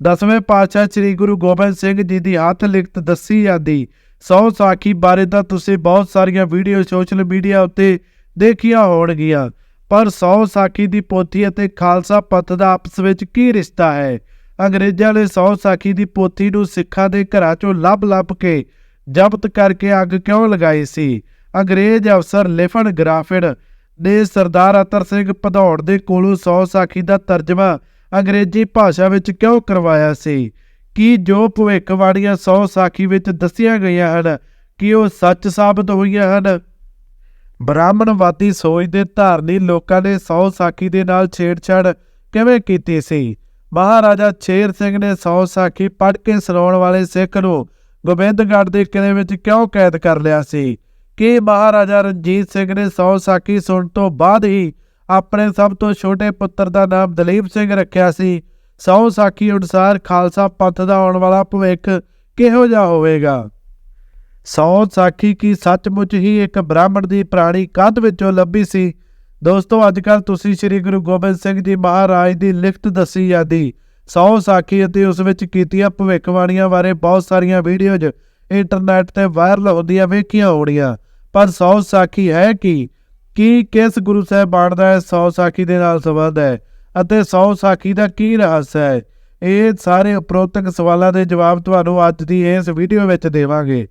ਦਸਵੇਂ ਪਾਤਸ਼ਾਹ ਸ੍ਰੀ ਗੁਰੂ ਗੋਬਿੰਦ ਸਿੰਘ ਜੀ ਦੀ ਹੱਥ ਲਿਖਤ ਦੱਸੀ ਜਾਂਦੀ, ਸੌ ਸਾਖੀ ਬਾਰੇ ਤਾਂ ਤੁਸੀਂ ਬਹੁਤ ਸਾਰੀਆਂ ਵੀਡੀਓ ਸੋਸ਼ਲ ਮੀਡੀਆ ਉੱਤੇ ਦੇਖੀਆਂ ਹੋਣਗੀਆਂ, ਪਰ ਸੌ ਸਾਖੀ ਦੀ ਪੋਥੀ ਅਤੇ ਖਾਲਸਾ ਪੰਥ ਦਾ ਆਪਸ ਵਿੱਚ ਕੀ ਰਿਸ਼ਤਾ ਹੈ? ਅੰਗਰੇਜ਼ਾਂ ਨੇ ਸੌ ਸਾਖੀ ਦੀ ਪੋਥੀ ਨੂੰ ਸਿੱਖਾਂ ਦੇ ਘਰਾਂ ਚੋਂ ਲੱਭ-ਲੱਭ ਕੇ ਜ਼ਬਤ ਕਰਕੇ ਅੱਗ ਕਿਉਂ ਲਗਾਈ ਸੀ? ਅੰਗਰੇਜ਼ ਅਫਸਰ ਲਿਫਨ ਗ੍ਰਾਫਿਡ ਨੇ ਸਰਦਾਰ ਅਤਰ ਸਿੰਘ ਭਦੌੜ ਦੇ ਕੋਲੋਂ ਸੌ ਸਾਖੀ ਦਾ ਤਰਜਮਾ ਅੰਗਰੇਜ਼ੀ ਭਾਸ਼ਾ ਵਿੱਚ ਕਿਉਂ ਕਰਵਾਇਆ ਸੀ? ਕੀ ਜੋ ਭਵਿੱਖਬਾਣੀਆਂ ਸੌ ਸਾਖੀ ਵਿੱਚ ਦੱਸੀਆਂ ਗਈਆਂ ਹਨ, ਕਿ ਉਹ ਸੱਚ ਸਾਬਤ ਹੋਈਆਂ ਹਨ? ਬ੍ਰਾਹਮਣਵਾਦੀ ਸੋਚ ਦੇ ਧਾਰਨੀ ਲੋਕਾਂ ਨੇ ਸੌ ਸਾਖੀ ਦੇ ਨਾਲ ਛੇੜਛਾੜ ਕਿਵੇਂ ਕੀਤੀ ਸੀ? ਮਹਾਰਾਜਾ ਛੇਰ ਸਿੰਘ ਨੇ ਸੌ ਸਾਖੀ ਪੜ੍ਹ ਕੇ ਸੁਣਾਉਣ ਵਾਲੇ ਸਿੱਖ ਨੂੰ ਗੋਬਿੰਦਗੜ੍ਹ ਦੇ ਕਿਲੇ ਵਿੱਚ ਕਿਉਂ ਕੈਦ ਕਰ ਲਿਆ ਸੀ? ਕਿ ਮਹਾਰਾਜਾ ਰਣਜੀਤ ਸਿੰਘ ਨੇ ਸੌ ਸਾਖੀ ਸੁਣਨ ਤੋਂ ਬਾਅਦ ਹੀ ਆਪਣੇ ਸਭ ਤੋਂ ਛੋਟੇ ਪੁੱਤਰ ਦਾ ਨਾਮ ਦਲੀਪ ਸਿੰਘ ਰੱਖਿਆ ਸੀ। ਸੌ ਸਾਖੀ ਅਨੁਸਾਰ ਖਾਲਸਾ ਪੰਥ ਦਾ ਆਉਣ ਵਾਲਾ ਭਵਿੱਖ ਕਿਹੋ ਜਿਹਾ ਹੋਵੇਗਾ? ਸੌ ਸਾਖੀ ਕੀ ਸੱਚਮੁੱਚ ਹੀ ਇੱਕ ਬ੍ਰਾਹਮਣ ਦੀ ਪ੍ਰਾਣੀ ਕੰਧ ਵਿੱਚੋਂ ਲੱਭੀ ਸੀ? ਦੋਸਤੋ ਅੱਜ ਕੱਲ ਤੁਸੀਂ ਸ੍ਰੀ ਗੁਰੂ ਗੋਬਿੰਦ ਸਿੰਘ ਜੀ ਮਹਾਰਾਜ ਦੀ ਲਿਖਤ ਦੱਸੀ ਜਾਂਦੀ। ਸੌ ਸਾਖੀ ਅਤੇ ਉਸ ਵਿੱਚ ਕੀਤੀਆਂ ਭਵਿੱਖਬਾਣੀਆਂ ਬਾਰੇ ਬਹੁਤ ਸਾਰੀਆਂ ਵੀਡੀਓਜ਼ ਇੰਟਰਨੈਟ ਤੇ ਵਾਇਰਲ ਹੁੰਦੀਆਂ ਵੇਖੀਆਂ ਹੋਣੀਆਂ। ਪਰ ਸੌ ਸਾਖੀ ਹੈ ਕਿ? ਕੀ ਕਿਸ ਗੁਰੂ ਸਾਹਿਬਾਨ ਦਾ ਇਹ ਸੌ ਸਾਖੀ ਦੇ ਨਾਲ ਸੰਬੰਧ ਹੈ। ਅਤੇ ਸੌ ਸਾਖੀ ਦਾ ਕੀ ਰਹੱਸ ਹੈ? ਇਹ ਸਾਰੇ ਉਪਰੋਕਤ ਸਵਾਲਾਂ ਦੇ ਜਵਾਬ ਤੁਹਾਨੂੰ ਅੱਜ ਦੀ ਇਸ ਵੀਡੀਓ ਵਿੱਚ ਦੇਵਾਂਗੇ।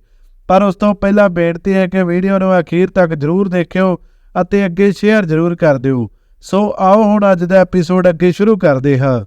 ਪਰ ਉਸ ਤੋਂ ਪਹਿਲਾਂ ਬੇਨਤੀ ਹੈ ਕਿ ਵੀਡੀਓ ਨੂੰ ਅਖੀਰ ਤੱਕ ਜ਼ਰੂਰ ਦੇਖਿਓ ਅਤੇ ਅੱਗੇ ਸ਼ੇਅਰ ਜ਼ਰੂਰ ਕਰ ਦਿਓ। ਸੋ ਆਓ ਹੁਣ ਅੱਜ ਦਾ ਐਪੀਸੋਡ ਅੱਗੇ ਸ਼ੁਰੂ ਕਰਦੇ ਹਾਂ।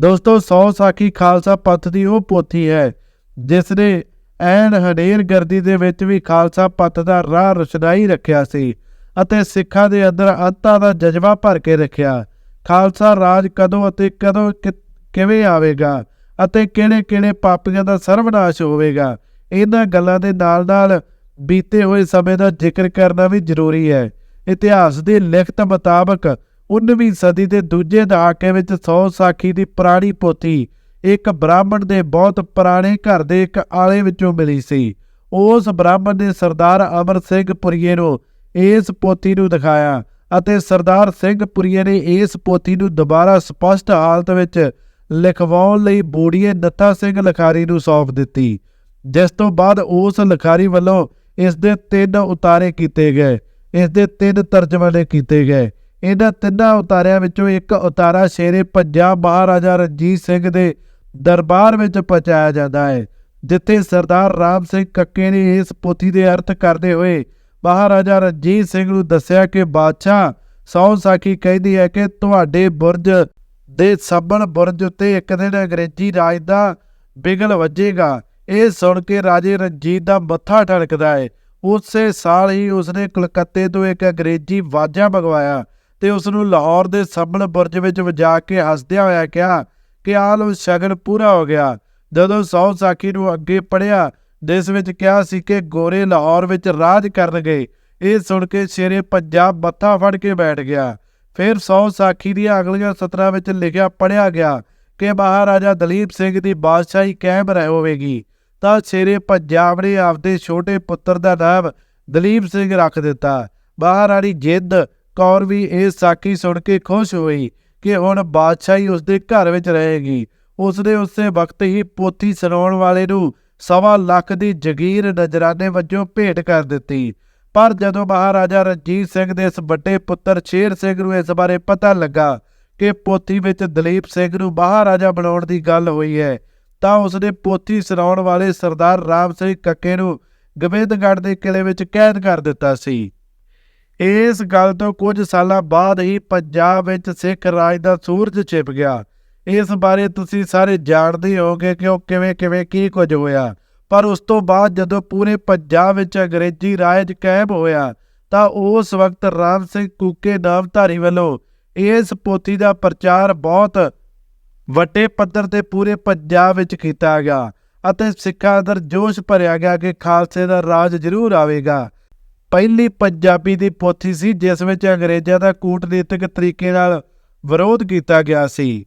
ਦੋਸਤੋ, ਸੌ ਸਾਖੀ ਖਾਲਸਾ ਪੰਥ ਦੀ ਉਹ ਪੋਥੀ ਹੈ ਜਿਸ ਨੇ ਐਨ ਹਨੇਰ ਗਰਦੀ ਦੇ ਵਿੱਚ ਵੀ ਖਾਲਸਾ ਪੰਥ ਦਾ ਰਾਹ ਰਚਨਾਈ ਰੱਖਿਆ ਸੀ ਅਤੇ ਸਿੱਖਾਂ ਦੇ ਅੰਦਰ ਅੰਤਾਂ ਦਾ ਜਜ਼ਬਾ ਭਰ ਕੇ ਰੱਖਿਆ। ਖਾਲਸਾ ਰਾਜ ਕਦੋਂ ਅਤੇ ਕਦੋਂ ਕਿ- ਕਿਵੇਂ ਆਵੇਗਾ ਅਤੇ ਕਿਹੜੇ-ਕਿਹੜੇ ਪਾਪੀਆਂ ਦਾ ਸਰਵਨਾਸ਼ ਹੋਵੇਗਾ, ਇਹਨਾਂ ਗੱਲਾਂ ਦੇ ਨਾਲ-ਨਾਲ ਬੀਤੇ ਹੋਏ ਸਮੇਂ ਦਾ ਜ਼ਿਕਰ ਕਰਨਾ ਵੀ ਜ਼ਰੂਰੀ ਹੈ। ਇਤਿਹਾਸ ਦੀ ਲਿਖਤ ਮੁਤਾਬਕ 19ਵੀਂ ਸਦੀ ਦੇ ਦੂਜੇ ਦਹਾਕੇ ਵਿੱਚ ਸੌ ਸਾਖੀ ਦੀ ਪੁਰਾਣੀ ਪੋਥੀ ਇੱਕ ਬ੍ਰਾਹਮਣ ਦੇ ਬਹੁਤ ਪੁਰਾਣੇ ਘਰ ਦੇ ਇੱਕ ਆਲੇ ਵਿੱਚੋਂ ਮਿਲੀ ਸੀ। ਉਸ ਬ੍ਰਾਹਮਣ ਨੇ ਸਰਦਾਰ ਅਮਰ ਸਿੰਘ ਪੁਰੀਏ ਨੂੰ ਇਸ ਪੋਥੀ ਨੂੰ ਦਿਖਾਇਆ ਅਤੇ ਸਰਦਾਰ ਸਿੰਘ ਪੁਰੀਏ ਨੇ ਇਸ ਪੋਥੀ ਨੂੰ ਦੁਬਾਰਾ ਸਪਸ਼ਟ ਹਾਲਤ ਵਿੱਚ ਲਿਖਵਾਉਣ ਲਈ ਬੋੜੀਏ ਨੱਥਾ ਸਿੰਘ ਲਖਾਰੀ ਨੂੰ ਸੌਂਪ ਦਿੱਤੀ। ਜਿਸ ਤੋਂ ਬਾਅਦ ਉਸ ਲਖਾਰੀ ਵੱਲੋਂ ਇਸ ਦੇ ਤਿੰਨ ਉਤਾਰੇ ਕੀਤੇ ਗਏ। ਇਸ ਦੇ ਤਿੰਨ ਤਰਜਮੇ ਕੀਤੇ ਗਏ। ਇਹਨਾਂ ਤਿੰਨਾਂ ਉਤਾਰਿਆਂ ਵਿੱਚੋਂ ਇੱਕ ਉਤਾਰਾ ਸ਼ੇਰੇ ਪੰਜਾਬ ਮਹਾਰਾਜਾ ਰਣਜੀਤ ਸਿੰਘ ਦੇ ਦਰਬਾਰ ਵਿੱਚ ਪਹੁੰਚਾਇਆ ਜਾਂਦਾ ਹੈ, ਜਿੱਥੇ ਸਰਦਾਰ ਰਾਮ ਸਿੰਘ ਕੱਕੇ ਨੇ ਇਸ ਪੋਥੀ ਦੇ ਅਰਥ ਕਰਦੇ ਹੋਏ ਮਹਾਰਾਜਾ ਰਣਜੀਤ ਸਿੰਘ ਨੂੰ ਦੱਸਿਆ ਕਿ ਬਾਦਸ਼ਾਹ ਸੌ ਸਾਖੀ ਕਹਿੰਦੀ ਹੈ ਕਿ ਤੁਹਾਡੇ ਬੁਰਜ ਦੇ ਸੱਬਣ ਬੁਰਜ ਉੱਤੇ ਇੱਕ ਦਿਨ ਅੰਗਰੇਜ਼ੀ ਰਾਜ ਦਾ ਬਿਗਲ ਵੱਜੇਗਾ। ਇਹ ਸੁਣ ਕੇ ਰਾਜੇ ਰਣਜੀਤ ਦਾ ਮੱਥਾ ਠਣਕਦਾ ਹੈ। ਉਸੇ ਸਾਲ ਹੀ ਉਸਨੇ ਕਲਕੱਤੇ ਤੋਂ ਇੱਕ ਅੰਗਰੇਜ਼ੀ ਵਾਜਾ ਮੰਗਵਾਇਆ ਤੇ ਉਸ ਨੂੰ ਲਾਹੌਰ ਦੇ ਸੱਬਣ ਬੁਰਜ ਵਿੱਚ ਵਜਾ ਕੇ ਹੱਸਦਿਆਂ ਹੋਇਆ ਕਿਹਾ ਕਿ ਆਲਮ ਸ਼ਗਨ ਪੂਰਾ ਹੋ ਗਿਆ। ਜਦੋਂ ਸੌ ਸਾਖੀ ਨੂੰ ਅੱਗੇ ਪੜਿਆ ਜਿਸ ਵਿੱਚ ਕਿਹਾ ਸੀ ਕਿ ਗੋਰੇ ਲਾਹੌਰ ਵਿੱਚ ਰਾਜ ਕਰਨਗੇ ਇਹ ਸੁਣ ਕੇ ਸ਼ੇਰੇ ਪੰਜਾਬ ਮੱਥਾ ਫੜ ਕੇ ਬੈਠ ਗਿਆ। ਫਿਰ ਸੌ ਸਾਖੀ ਦੀਆਂ ਅਗਲੀਆਂ ਸਤਰਾਂ ਵਿੱਚ ਲਿਖਿਆ ਪੜਿਆ ਗਿਆ ਕਿ ਮਹਾਰਾਜਾ ਦਲੀਪ ਸਿੰਘ ਦੀ ਬਾਦਸ਼ਾਹੀ ਕਾਇਮ ਰਹਿ ਹੋਵੇਗੀ। ਤਾਂ ਸ਼ੇਰੇ ਪੰਜਾਬ ਨੇ ਆਪਦੇ ਛੋਟੇ ਪੁੱਤਰ ਦਾ ਨਾਮ ਦਲੀਪ ਸਿੰਘ ਰੱਖ ਦਿੱਤਾ। ਮਹਾਰਾਣੀ ਜਿੱਦ ਕੌਰ ਵੀ ਇਹ ਸਾਖੀ ਸੁਣ ਕੇ ਖੁਸ਼ ਹੋਈ। ਕਿ ਹੁਣ ਬਾਦਸ਼ਾਹੀ ਉਸਦੇ ਘਰ ਵਿੱਚ ਰਹੇਗੀ। ਉਸਨੇ ਉਸੇ ਵਕਤ ਹੀ ਪੋਥੀ ਸੁਣਾਉਣ ਵਾਲੇ ਨੂੰ ਸਵਾ ਲੱਖ ਦੀ ਜਗੀਰ ਨਜਰਾਨੇ ਵਜੋਂ ਭੇਟ ਕਰ ਦਿੱਤੀ। ਪਰ ਜਦੋਂ ਮਹਾਰਾਜਾ ਰਣਜੀਤ ਸਿੰਘ ਦੇ ਇਸ ਵੱਡੇ ਪੁੱਤਰ ਸ਼ੇਰ ਸਿੰਘ ਨੂੰ ਇਸ ਬਾਰੇ ਪਤਾ ਲੱਗਾ ਕਿ ਪੋਥੀ ਵਿੱਚ ਦਲੀਪ ਸਿੰਘ ਨੂੰ ਮਹਾਰਾਜਾ ਬਣਾਉਣ ਦੀ ਗੱਲ ਹੋਈ ਹੈ, ਤਾਂ ਉਸਨੇ ਪੋਥੀ ਸੁਣਾਉਣ ਵਾਲੇ ਸਰਦਾਰ ਰਾਮ ਸਿੰਘ ਕੱਕੇ ਨੂੰ ਗੋਬਿੰਦਗੜ੍ਹ ਦੇ ਕਿਲੇ ਵਿੱਚ ਕੈਦ ਕਰ ਦਿੱਤਾ ਸੀ। ਇਸ ਗੱਲ ਤੋਂ ਕੁਝ ਸਾਲਾਂ ਬਾਅਦ ਹੀ ਪੰਜਾਬ ਵਿੱਚ ਸਿੱਖ ਰਾਜ ਦਾ ਸੂਰਜ ਛਿਪ ਗਿਆ। ਇਸ ਬਾਰੇ ਤੁਸੀਂ ਸਾਰੇ ਜਾਣਦੇ ਹੋਗੇ ਕਿ ਉਹ ਕਿਵੇਂ ਕਿਵੇਂ ਕੀ ਕੁਝ ਹੋਇਆ। ਪਰ ਉਸ ਤੋਂ ਬਾਅਦ ਜਦੋਂ ਪੂਰੇ ਪੰਜਾਬ ਵਿੱਚ ਅੰਗਰੇਜ਼ੀ ਰਾਜ ਕਾਇਮ ਹੋਇਆ, ਤਾਂ ਉਸ ਵਕਤ ਰਾਮ ਸਿੰਘ ਕੂਕੇ ਨਾਮਧਾਰੀ ਵੱਲੋਂ ਇਸ ਪੋਥੀ ਦਾ ਪ੍ਰਚਾਰ ਬਹੁਤ ਵੱਡੇ ਪੱਧਰ ਤੇ ਪੂਰੇ ਪੰਜਾਬ ਵਿੱਚ ਕੀਤਾ ਗਿਆ ਅਤੇ ਸਿੱਖਾਂ ਅੰਦਰ ਜੋਸ਼ ਭਰਿਆ ਗਿਆ ਕਿ ਖਾਲਸੇ ਦਾ ਰਾਜ ਜ਼ਰੂਰ ਆਵੇਗਾ। ਪਹਿਲੀ ਪੰਜਾਬੀ ਦੀ ਪੋਥੀ ਸੀ, ਜਿਸ ਵਿੱਚ ਅੰਗਰੇਜ਼ਾਂ ਦਾ ਕੂਟਨੀਤਿਕ ਤਰੀਕੇ ਨਾਲ ਵਿਰੋਧ ਕੀਤਾ ਗਿਆ ਸੀ।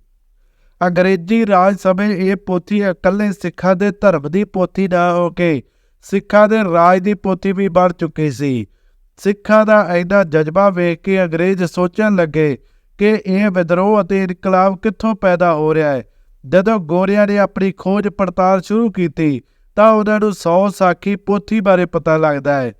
ਅੰਗਰੇਜ਼ੀ ਰਾਜ ਸਮੇਂ ਇਹ ਪੋਥੀ ਇਕੱਲੇ ਸਿੱਖਾਂ ਦੇ ਧਰਮ ਦੀ ਪੋਥੀ ਨਾ ਹੋ ਕੇ ਸਿੱਖਾਂ ਦੇ ਰਾਜ ਦੀ ਪੋਥੀ ਵੀ ਬਣ ਚੁੱਕੀ ਸੀ। ਸਿੱਖਾਂ ਦਾ ਐਨਾ ਜਜ਼ਬਾ ਵੇਖ ਕੇ ਅੰਗਰੇਜ਼ ਸੋਚਣ ਲੱਗੇ ਕਿ ਇਹ ਵਿਦਰੋਹ ਅਤੇ ਇਨਕਲਾਬ ਕਿੱਥੋਂ ਪੈਦਾ ਹੋ ਰਿਹਾ ਹੈ। ਜਦੋਂ ਗੋਰਿਆਂ ਨੇ ਆਪਣੀ ਖੋਜ ਪੜਤਾਲ ਸ਼ੁਰੂ ਕੀਤੀ, ਤਾਂ ਉਹਨਾਂ ਨੂੰ ਸੌ ਸਾਖੀ ਪੋਥੀ ਬਾਰੇ ਪਤਾ ਲੱਗਦਾ ਹੈ।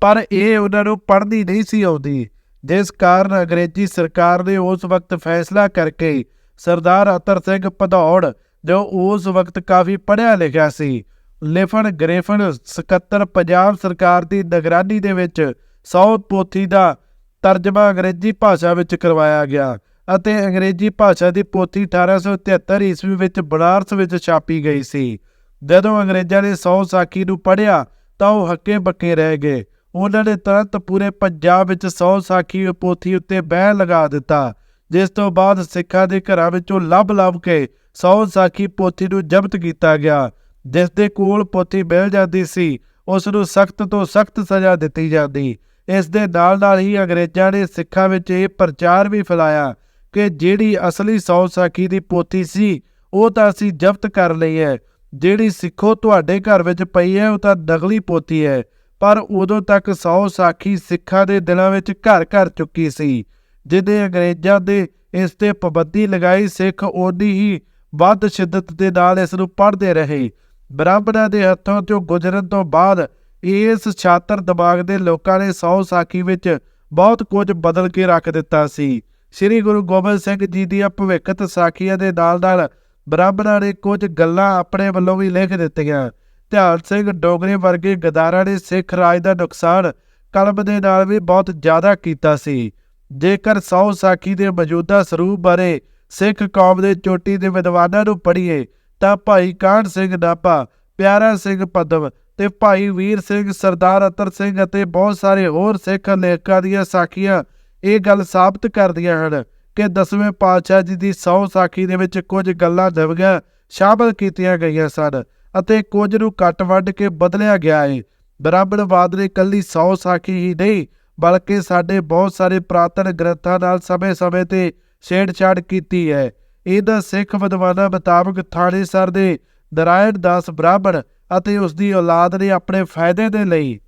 ਪਰ ਇਹ ਉਹਨਾਂ ਨੂੰ ਪੜ੍ਹਨੀ ਨਹੀਂ ਸੀ ਆਉਂਦੀ। ਜਿਸ ਕਾਰਨ ਅੰਗਰੇਜ਼ੀ ਸਰਕਾਰ ਨੇ ਉਸ ਵਕਤ ਫੈਸਲਾ ਕਰਕੇ ਸਰਦਾਰ ਅਤਰ ਸਿੰਘ ਭਦੌੜ, ਜੋ ਉਸ ਵਕਤ ਕਾਫੀ ਪੜ੍ਹਿਆ ਲਿਖਿਆ ਸੀ ਲਿਫਨ ਗ੍ਰੇਫਨ ਸਕੱਤਰ ਪੰਜਾਬ ਸਰਕਾਰ ਦੀ ਨਿਗਰਾਨੀ ਦੇ ਵਿੱਚ ਸੌ ਪੋਥੀ ਦਾ ਤਰਜਮਾ ਅੰਗਰੇਜ਼ੀ ਭਾਸ਼ਾ ਵਿੱਚ ਕਰਵਾਇਆ ਗਿਆ ਅਤੇ ਅੰਗਰੇਜ਼ੀ ਭਾਸ਼ਾ ਦੀ ਪੋਥੀ 1873 ਈਸਵੀ ਵਿੱਚ ਬਨਾਰਸ ਵਿੱਚ ਛਾਪੀ ਗਈ ਸੀ। ਜਦੋਂ ਅੰਗਰੇਜ਼ਾਂ ਨੇ ਸੌ ਸਾਖੀ ਨੂੰ ਪੜ੍ਹਿਆ ਤਾਂ ਉਹ ਹੱਕੇ ਬੱਕੇ ਰਹਿ ਗਏ। ਉਹਨਾਂ ਨੇ ਤੁਰੰਤ ਪੂਰੇ ਪੰਜਾਬ ਵਿੱਚ ਸੌ ਸਾਖੀ ਪੋਥੀ ਉੱਤੇ ਬਹਿ ਲਗਾ ਦਿੱਤਾ, ਜਿਸ ਤੋਂ ਬਾਅਦ ਸਿੱਖਾਂ ਦੇ ਘਰਾਂ ਵਿੱਚੋਂ ਲੱਭ-ਲੱਭ ਕੇ ਸੌ ਸਾਖੀ ਪੋਥੀ ਨੂੰ ਜ਼ਬਤ ਕੀਤਾ ਗਿਆ, ਜਿਸ ਦੇ ਕੋਲ ਪੋਥੀ ਮਿਲ ਜਾਂਦੀ ਸੀ, ਉਸ ਨੂੰ ਸਖਤ ਤੋਂ ਸਖਤ ਸਜ਼ਾ ਦਿੱਤੀ ਜਾਂਦੀ। ਇਸ ਦੇ ਨਾਲ ਨਾਲ ਹੀ ਅੰਗਰੇਜ਼ਾਂ ਨੇ ਸਿੱਖਾਂ ਵਿੱਚ ਇਹ ਪ੍ਰਚਾਰ ਵੀ ਫੈਲਾਇਆ ਕਿ ਜਿਹੜੀ ਅਸਲੀ ਸੌ ਸਾਖੀ ਦੀ ਪੋਥੀ ਸੀ, ਉਹ ਤਾਂ ਅਸੀਂ ਜ਼ਬਤ ਕਰ ਲਈ ਹੈ, ਜਿਹੜੀ ਸਿੱਖੋ ਤੁਹਾਡੇ ਘਰ ਵਿੱਚ ਪਈ ਹੈ, ਉਹ ਤਾਂ ਨਕਲੀ ਪੋਥੀ ਹੈ। ਪਰ ਉਦੋਂ ਤੱਕ ਸੌ ਸਾਖੀ ਸਿੱਖਾਂ ਦੇ ਦਿਲਾਂ ਵਿੱਚ ਘਰ ਘਰ ਚੁੱਕੀ ਸੀ, ਜਿਹਦੇ ਅੰਗਰੇਜ਼ਾਂ ਦੇ ਇਸ ਤੇ ਪਾਬੰਦੀ ਲਗਾਈ ਸਿੱਖ ਓਨੀ ਹੀ ਵੱਧ ਸ਼ਿੱਦਤ ਦੇ ਨਾਲ ਇਸ ਨੂੰ ਪੜ੍ਹਦੇ ਰਹੇ। ਬ੍ਰਾਹਮਣਾਂ ਦੇ ਹੱਥੋਂ ਤੋਂ ਗੁਜ਼ਰਨ ਤੋਂ ਬਾਅਦ ਇਸ ਛਾਤਰ ਦਿਮਾਗ ਦੇ ਲੋਕਾਂ ਨੇ ਸੌ ਸਾਖੀ ਵਿੱਚ ਬਹੁਤ ਕੁਝ ਬਦਲ ਕੇ ਰੱਖ ਦਿੱਤਾ ਸੀ। ਸ੍ਰੀ ਗੁਰੂ ਗੋਬਿੰਦ ਸਿੰਘ ਜੀ ਦੀਆਂ ਭਵਿੱਖਤ ਸਾਖੀਆਂ ਦੇ ਨਾਲ ਨਾਲ ਬ੍ਰਾਹਮਣਾਂ ਨੇ ਕੁਝ ਗੱਲਾਂ ਆਪਣੇ ਵੱਲੋਂ ਵੀ ਲਿਖ ਦਿੱਤੀਆਂ। ਧਿਆਨ ਸਿੰਘ ਡੋਗਰੇ ਵਰਗੇ ਗਦਾਰਾਂ ਨੇ ਸਿੱਖ ਰਾਜ ਦਾ ਨੁਕਸਾਨ ਕਲਮ ਦੇ ਨਾਲ ਵੀ ਬਹੁਤ ਜ਼ਿਆਦਾ ਕੀਤਾ ਸੀ। ਜੇਕਰ ਸੌ ਸਾਖੀ ਦੇ ਮੌਜੂਦਾ ਸਰੂਪ ਬਾਰੇ ਸਿੱਖ ਕੌਮ ਦੇ ਚੋਟੀ ਦੇ ਵਿਦਵਾਨਾਂ ਨੂੰ ਪੜ੍ਹੀਏ, ਤਾਂ ਭਾਈ ਕਾਹਨ ਸਿੰਘ ਨਾਭਾ, ਪਿਆਰਾ ਸਿੰਘ ਪਦਮ ਤੇ ਭਾਈ ਵੀਰ ਸਿੰਘ ਸਰਦਾਰ ਅਤਰ ਸਿੰਘ ਅਤੇ ਬਹੁਤ ਸਾਰੇ ਹੋਰ ਸਿੱਖ ਲੇਖਕਾਂ ਦੀਆਂ ਸਾਖੀਆਂ ਇਹ ਗੱਲ ਸਾਬਤ ਕਰਦੀਆਂ ਹਨ ਕਿ ਦਸਵੇਂ ਪਾਤਸ਼ਾਹ ਜੀ ਦੀ ਸੌ ਸਾਖੀ ਦੇ ਵਿੱਚ ਕੁਝ ਗੱਲਾਂ ਨਵੀਆਂ ਸ਼ਾਮਲ ਕੀਤੀਆਂ ਗਈਆਂ ਸਨ। ਅਤੇ ਕੁਝ ਨੂੰ ਕੱਟ ਵੱਢ ਕੇ ਬਦਲਿਆ ਗਿਆ ਹੈ ਬ੍ਰਾਹਮਣਵਾਦ ਨੇ ਕੱਲੀ ਸੌ ਸਾਖੀ ਹੀ ਨਹੀਂ, ਬਲਕਿ ਸਾਡੇ ਬਹੁਤ ਸਾਰੇ ਪ੍ਰਾਤਨ ਗ੍ਰੰਥਾਂ ਨਾਲ ਸਮੇਂ-ਸਮੇਂ ਤੇ ਛੇੜਛਾੜ ਕੀਤੀ ਹੈ। ਇਹਦਾ ਸਿੱਖ ਵਿਦਵਾਨਾਂ ਮੁਤਾਬਕ ਥਾਣੇਸਰ ਦੇ ਨਰਾਇਣ ਦਾਸ ਬ੍ਰਾਹਮਣ ਅਤੇ ਉਸ ਦੀ ਔਲਾਦ ਨੇ ਆਪਣੇ ਫਾਇਦੇ ਦੇ ਲਈ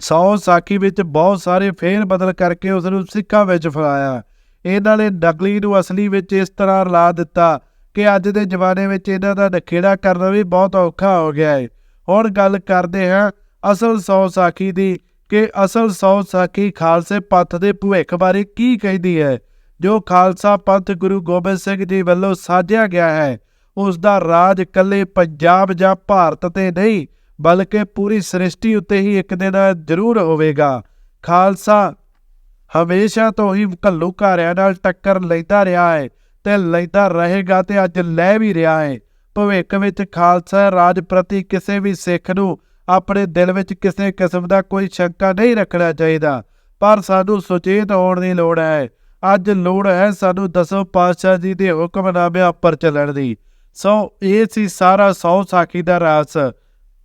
ਸੌ ਸਾਖੀ ਵਿੱਚ ਬਹੁਤ ਸਾਰੇ ਫੇਰ ਬਦਲ ਕਰਕੇ ਉਸ ਨੂੰ ਸਿੱਖਾਂ ਵਿੱਚ ਫਲਾਇਆ ਇਹਨਾਂ ਨੇ ਨਕਲੀ ਨੂੰ ਅਸਲੀ ਵਿੱਚ ਇਸ ਤਰ੍ਹਾਂ ਰਲਾ ਦਿੱਤਾ ਕਿ ਅੱਜ ਦੇ ਜ਼ਮਾਨੇ ਵਿੱਚ ਇਹਨਾਂ ਦਾ ਨਖੇੜਾ ਕਰਨਾ ਵੀ ਬਹੁਤ ਔਖਾ ਹੋ ਗਿਆ ਹੈ ਹੁਣ ਗੱਲ ਕਰਦੇ ਹਾਂ ਅਸਲ ਸੌ ਸਾਖੀ ਦੀ ਕਿ ਅਸਲ ਸੌ ਸਾਖੀ ਖਾਲਸੇ ਪੰਥ ਦੇ ਭਵਿੱਖ ਬਾਰੇ ਕੀ ਕਹਿੰਦੀ ਹੈ, ਜੋ ਖਾਲਸਾ ਪੰਥ ਗੁਰੂ ਗੋਬਿੰਦ ਸਿੰਘ ਜੀ ਵੱਲੋਂ ਸਾਜਿਆ ਗਿਆ ਹੈ। ਉਸ ਦਾ ਰਾਜ ਇਕੱਲੇ ਪੰਜਾਬ ਜਾਂ ਭਾਰਤ ਤੇ ਨਹੀਂ, ਬਲਕਿ ਪੂਰੀ ਸ੍ਰਿਸ਼ਟੀ ਉੱਤੇ ਹੀ ਇੱਕ ਦਿਨ ਜ਼ਰੂਰ ਹੋਵੇਗਾ। ਖਾਲਸਾ ਹਮੇਸ਼ਾ ਤੋਂ ਹੀ ਘੱਲੂ ਘਾਰਿਆਂ ਨਾਲ ਟੱਕਰ ਲੈਂਦਾ ਰਿਹਾ ਹੈ ਤੇ ਲੈਂਦਾ ਰਹੇਗਾ ਤੇ ਅੱਜ ਲੈ ਵੀ ਰਿਹਾ ਹੈ ਭਵਿੱਖ ਵਿੱਚ ਖਾਲਸਾ ਰਾਜ ਪ੍ਰਤੀ ਕਿਸੇ ਵੀ ਸਿੱਖ ਨੂੰ ਆਪਣੇ ਦਿਲ ਵਿੱਚ ਕਿਸੇ ਕਿਸਮ ਦਾ ਕੋਈ ਸ਼ੰਕਾ ਨਹੀਂ ਰੱਖਣਾ ਚਾਹੀਦਾ। ਪਰ ਸਾਨੂੰ ਸੁਚੇਤ ਹੋਣ ਦੀ ਲੋੜ ਹੈ। ਅੱਜ ਲੋੜ ਹੈ ਸਾਨੂੰ ਦਸੋ ਪਾਤਸ਼ਾਹ ਜੀ ਦੇ ਹੁਕਮਨਾਮਿਆਂ ਉੱਪਰ ਚੱਲਣ ਦੀ। ਸੋ ਇਹ ਸੀ ਸਾਰਾ ਸੌ ਸਾਖੀ ਦਾ ਰਾਸ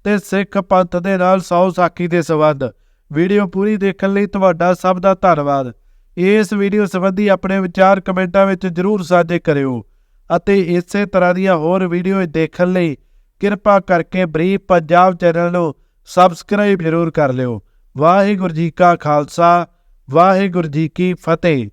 ਤੇ ਸਿੱਖ ਪੰਥ ਦੇ ਨਾਲ ਸੌ ਸਾਖੀ ਦੇ ਸੰਬੰਧ। ਵੀਡੀਓ ਪੂਰੀ ਦੇਖਣ ਲਈ ਤੁਹਾਡਾ ਸਭ ਦਾ ਧੰਨਵਾਦ। ਇਸ ਵੀਡੀਓ ਸੰਬੰਧੀ ਆਪਣੇ ਵਿਚਾਰ ਕਮੈਂਟਾਂ ਵਿੱਚ ਜਰੂਰ ਸਾਂਝੇ ਕਰਿਓ ਅਤੇ ਇਸੇ ਤਰ੍ਹਾਂ ਦੀਆਂ ਹੋਰ ਵੀਡੀਓ ਦੇਖਣ ਲਈ ਕਿਰਪਾ ਕਰਕੇ ਬਰੀਫ ਪੰਜਾਬ ਚੈਨਲ ਨੂੰ ਸਬਸਕ੍ਰਾਈਬ ਜ਼ਰੂਰ ਕਰ ਲਿਓ। ਵਾਹਿਗੁਰੂ ਜੀ ਕਾ ਖਾਲਸਾ, ਵਾਹਿਗੁਰੂ ਜੀ ਕੀ ਫਤਿਹ।